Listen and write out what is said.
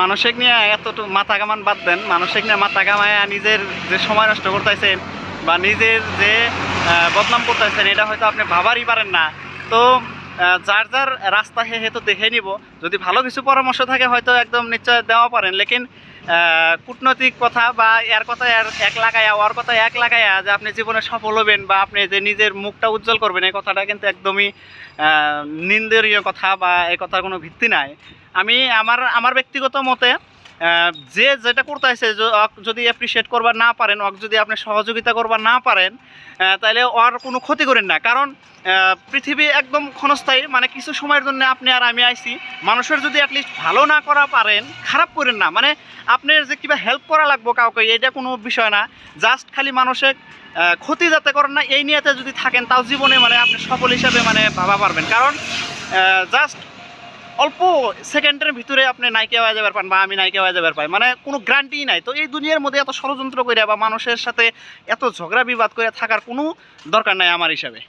মানসিক নিয়ে এত মাথা কামান বাদ দেন। মানসিক নিয়ে মাথা কামায় নিজের যে সময় নষ্ট করতেছেন বা নিজের যে বদনাম করতেছেন, এটা হয়তো আপনি ভাবারই পারেন না। তো যার যার রাস্তা হে হে তো দেখে নিব। যদি ভালো কিছু পরামর্শ থাকে, হয়তো একদম নিশ্চয় দেওয়া পারেন। লেকিন কূটনৈতিক কথা বা এর কথা এর এক লাগায়া, ওর কথা এক লাগায়া যে আপনি জীবনে সফল হবেন বা আপনি যে নিজের মুখটা উজ্জ্বল করবেন, এই কথাটা কিন্তু একদমই নিন্দনীয় কথা বা এই কথার কোনো ভিত্তি নাই। আমি, আমার আমার ব্যক্তিগত মতে যে যেটা করতে আছে যদি অ্যাপ্রিসিয়েট করবার না পারেন ওকে যদি আপনি সহযোগিতা করবার না পারেন তাহলে ওর কোনো ক্ষতি করেন না। কারণ পৃথিবী একদম ক্ষণস্থায়ী মানে কিছু সময়ের জন্য আপনি আর আমি আইছি। মানুষের যদি অ্যাটলিস্ট ভালো না করা পারেন, খারাপ করেন না। মানে আপনার যে কিবা হেল্প করা লাগবো কাউকে এটা কোনো বিষয় না। জাস্ট খালি মানুষের ক্ষতি যাতে করেন না, এই নিয়েতে যদি থাকেন, তাও জীবনে মানে আপনি সফল হিসাবে মানে ভাবা পারবেন। কারণ জাস্ট অল্প সেকেন্ডের ভিতরে আপনি নাইকে হয়ে যাবার পান বা আমি নাইকে হয়ে যাবার পাই। মানে কোনো গ্যারান্টি নাই। তো এই দুনিয়ার মধ্যে এত ষড়যন্ত্র করে বা মানুষের সাথে এত ঝগড়া বিবাদ করে থাকার কোনো দরকার নাই আমার হিসাবে।